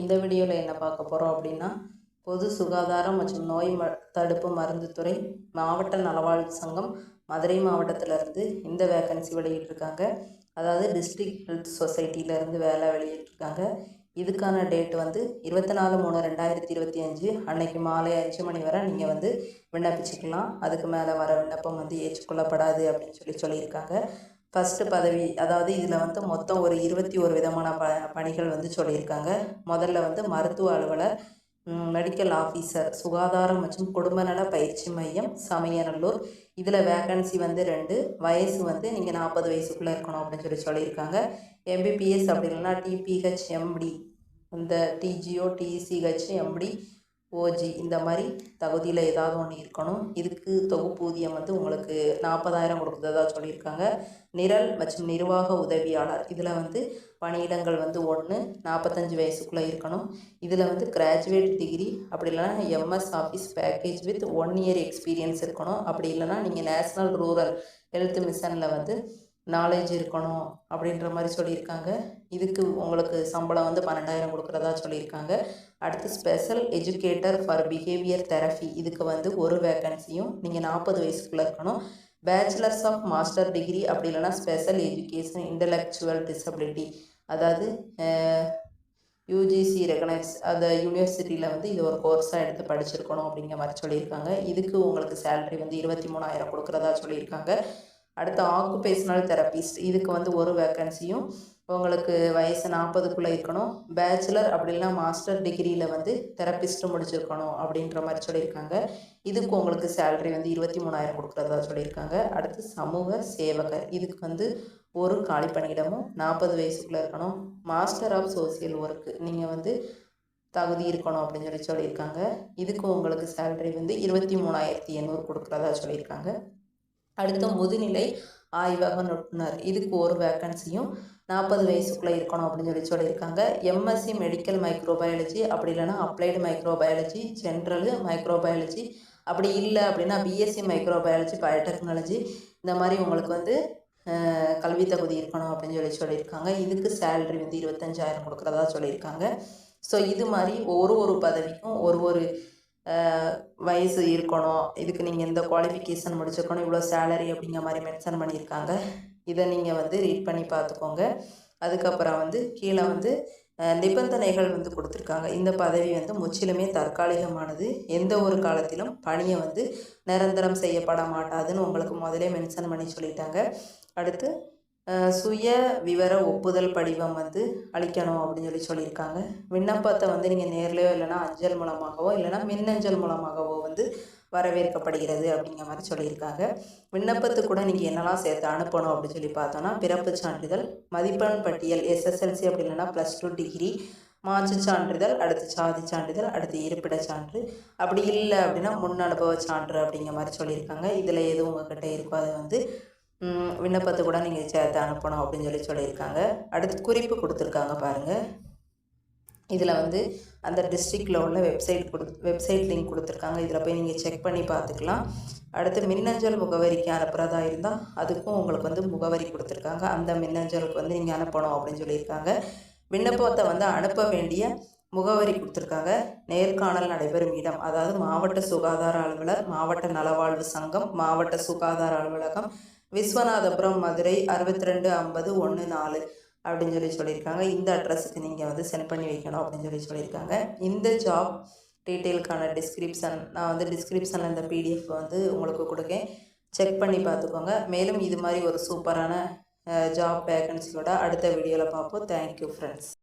இந்த வீடியோவில் என்ன பார்க்க போகிறோம் அப்படின்னா பொது சுகாதாரம் மற்றும் நோய் ம தடுப்பு மருந்துத்துறை மாவட்ட நலவாழ்வு சங்கம் மதுரை மாவட்டத்திலேருந்து இந்த வேக்கன்சி வெளியிட்டிருக்காங்க. அதாவது டிஸ்ட்ரிக்ட் ஹெல்த் சொசைட்டியிலேருந்து வேலை வெளியிட்டிருக்காங்க. இதுக்கான டேட் வந்து இருபத்தி நாலு மூணு ரெண்டாயிரத்தி இருபத்தி அஞ்சு அன்னைக்கு மாலை அஞ்சு மணி வரை நீங்கள் வந்து விண்ணப்பிச்சுக்கலாம். அதுக்கு மேலே வர விண்ணப்பம் வந்து ஏற்றுக்கொள்ளப்படாது அப்படின்னு சொல்லி சொல்லியிருக்காங்க. ஃபஸ்ட்டு பதவி அதாவது இதில் வந்து மொத்தம் ஒரு இருபத்தி ஒரு விதமான ப பணிகள் வந்து சொல்லியிருக்காங்க. முதல்ல வந்து மருத்துவ அலுவலர் மெடிக்கல் ஆஃபீஸர் சுகாதாரம் மற்றும் குடும்பநல பயிற்சி மையம் சமயநல்லூர். இதில் வேகன்சி வந்து ரெண்டு வயசு வந்து நீங்கள் நாற்பது வயசுக்குள்ளே இருக்கணும் அப்படின்னு சொல்லி சொல்லியிருக்காங்க. எம்பிபிஎஸ் அப்படி இல்லைன்னா டிபிஹெச் எம்டி இந்த டிஜிஓ டிசிஹெச் எம்டி ஓஜி இந்த மாதிரி தகுதியில் ஏதாவது ஒன்று இருக்கணும். இதுக்கு தொகுப்பூதியம் வந்து உங்களுக்கு நாற்பதாயிரம் கொடுக்குறதா சொல்லியிருக்காங்க. நிரல் மற்றும் நிர்வாக உதவியாளர். இதில் வந்து பணியிடங்கள் வந்து ஒன்று நாற்பத்தஞ்சு வயசுக்குள்ளே இருக்கணும். இதில் வந்து கிராஜுவேட் டிகிரி அப்படி இல்லைனா MS office package with one year experience இருக்கணும். அப்படி இல்லைனா நீங்கள் நேஷ்னல் ரூரல் ஹெல்த் மிஷனில் வந்து நாலேஜ் இருக்கணும் அப்படின்ற மாதிரி சொல்லியிருக்காங்க. இதுக்கு உங்களுக்கு சம்பளம் வந்து பன்னெண்டாயிரம் கொடுக்குறதா சொல்லியிருக்காங்க. அடுத்து special educator for behaviour therapy இதுக்கு வந்து ஒரு வேக்கன்சியும் நீங்கள் நாற்பது வயசுக்குள்ளே இருக்கணும். பேச்சுலர்ஸ் ஆஃப் மாஸ்டர் டிகிரி அப்படி இல்லைனா ஸ்பெஷல் எஜுகேஷன் இன்டலெக்சுவல் டிசபிலிட்டி அதாவது யூஜிசி ரெகனைஸ் அந்த யூனிவர்சிட்டியில் வந்து இது ஒரு கோர்ஸாக எடுத்து படிச்சிருக்கணும் அப்படிங்கிற மாதிரி சொல்லியிருக்காங்க. இதுக்கு உங்களுக்கு சேலரி வந்து இருபத்தி மூணாயிரம் கொடுக்குறதா சொல்லியிருக்காங்க. அடுத்து ஆக்குபேஷனல் தெரப்பிஸ்ட் இதுக்கு வந்து ஒரு வேக்கன்சியும் உங்களுக்கு வயசு நாற்பதுக்குள்ளே இருக்கணும். பேச்சுலர் அப்படி இல்லைனா மாஸ்டர் டிகிரியில் வந்து தெரப்பிஸ்ட்டு முடிச்சிருக்கணும் அப்படின்ற மாதிரி சொல்லியிருக்காங்க. இதுக்கு உங்களுக்கு சேலரி வந்து இருபத்தி மூணாயிரம் கொடுக்குறதா சொல்லியிருக்காங்க. அடுத்து சமூக சேவகர். இதுக்கு வந்து ஒரு காலி பணியிடமும் நாற்பது வயசுக்குள்ளே இருக்கணும். மாஸ்டர் ஆஃப் சோசியல் ஒர்க்கு நீங்கள் வந்து தகுதி இருக்கணும் அப்படின்னு சொல்லி சொல்லியிருக்காங்க. இதுக்கு உங்களுக்கு சேலரி வந்து இருபத்தி மூணாயிரத்தி எண்ணூறு கொடுக்குறதா சொல்லியிருக்காங்க. அடுத்த முதுநிலை ஆய்வக நிபுணர். இதுக்கு ஒரு வேக்கன்சியும் நாற்பது வயசுக்குள்ளே இருக்கணும் அப்படின்னு சொல்லி சொல்லியிருக்காங்க. எம்எஸ்சி மெடிக்கல் மைக்ரோபயாலஜி அப்படி இல்லைனா அப்ளைடு மைக்ரோபயாலஜி ஜென்ரலு மைக்ரோபயாலஜி அப்படி இல்லை அப்படின்னா பிஎஸ்சி மைக்ரோபயாலஜி பயோடெக்னாலஜி இந்த மாதிரி உங்களுக்கு வந்து கல்வி தகுதி இருக்கணும் அப்படின்னு சொல்லி சொல்லியிருக்காங்க. இதுக்கு சேலரி வந்து இருபத்தஞ்சாயிரம் கொடுக்குறதா சொல்லியிருக்காங்க. ஸோ இது மாதிரி ஒரு ஒரு பதவிக்கும் ஒரு ஒரு வயசு இருக்கணும். இதுக்கு நீங்கள் இந்த குவாலிஃபிகேஷன் முடிச்சிருக்கணும். இவ்வளோ சேலரி அப்படிங்கிற மாதிரி மென்ஷன் பண்ணியிருக்காங்க. இதை நீங்கள் வந்து ரீட் பண்ணி பார்த்துக்கோங்க. அதுக்கப்புறம் வந்து கீழே வந்து நிபந்தனைகள் வந்து கொடுத்துருக்காங்க. இந்த பதவி வந்து முற்றிலுமே தற்காலிகமானது. எந்த ஒரு காலத்திலும் பணியை வந்து நிரந்தரம் செய்யப்பட மாட்டாதுன்னு உங்களுக்கு முதலே மென்ஷன் பண்ணி சொல்லிட்டாங்க. அடுத்து சுய விவர ஒப்புதல் படிவம் வந்து அளிக்கணும் அப்படின்னு சொல்லி சொல்லியிருக்காங்க. விண்ணப்பத்தை வந்து நீங்கள் நேர்லையோ இல்லைனா அஞ்சல் மூலமாகவோ இல்லைனா மின்னஞ்சல் மூலமாகவோ வந்து வரவேற்கப்படுகிறது அப்படிங்கிற மாதிரி சொல்லியிருக்காங்க. விண்ணப்பத்துக்கு கூட நீங்கள் என்னெல்லாம் சேர்த்து அனுப்பணும் அப்படின்னு சொல்லி பார்த்தோன்னா பிறப்பு சான்றிதழ் மதிப்பெண் பட்டியல் எஸ்எஸ்எல்சி அப்படி இல்லைனா ப்ளஸ் டூ டிகிரி மாற்று சான்றிதழ் அடுத்து சாதி சான்றிதழ் அடுத்து இருப்பிட சான்று. அப்படி இல்லை அப்படின்னா முன் அனுபவ சான்று அப்படிங்கிற மாதிரி சொல்லியிருக்காங்க. இதில் எது உங்ககிட்ட இருக்கோ அதை வந்து விண்ணப்பத்தை கூட நீங்கள் சேர்த்து அனுப்பணும் அப்படின்னு சொல்லி சொல்லியிருக்காங்க. அடுத்து குறிப்பு கொடுத்துருக்காங்க பாருங்கள் இதில் வந்து அந்த டிஸ்ட்ரிக்டில் உள்ள வெப்சைட் கொடு வெப்சைட் லிங்க் கொடுத்துருக்காங்க. இதில் போய் நீங்கள் செக் பண்ணி பார்த்துக்கலாம். அடுத்து மின்னஞ்சல் முகவரிக்கு அனுப்புகிறதா இருந்தால் அதுக்கும் உங்களுக்கு வந்து முகவரி கொடுத்துருக்காங்க. அந்த மின்னஞ்சலுக்கு வந்து நீங்கள் அனுப்பணும் அப்படின்னு சொல்லியிருக்காங்க. விண்ணப்பத்தை வந்து அனுப்ப வேண்டிய முகவரி கொடுத்துருக்காங்க. நேர்காணல் நடைபெறும் இடம் அதாவது மாவட்ட சுகாதார அலுவலர் மாவட்ட நலவாழ்வு சங்கம் மாவட்ட சுகாதார அலுவலகம் விஸ்வநாதபுரம் மதுரை அறுபத்தி ரெண்டு ஐம்பது ஒன்று நாலு அப்படின்னு சொல்லி சொல்லியிருக்காங்க. இந்த அட்ரஸுக்கு நீங்கள் வந்து சென்ட் பண்ணி வைக்கணும் அப்படின்னு சொல்லி சொல்லியிருக்காங்க. இந்த ஜாப் டீட்டெயிலுக்கான டிஸ்கிரிப்ஷன் நான் வந்து டிஸ்கிரிப்ஷனில் இந்த பிடிஎஃப் வந்து உங்களுக்கு கொடுக்கேன். செக் பண்ணி பார்த்துக்கோங்க. மேலும் இது மாதிரி ஒரு சூப்பரான ஜாப் வேகன்சியோட அடுத்த வீடியோவில் பார்ப்போம். Thank you friends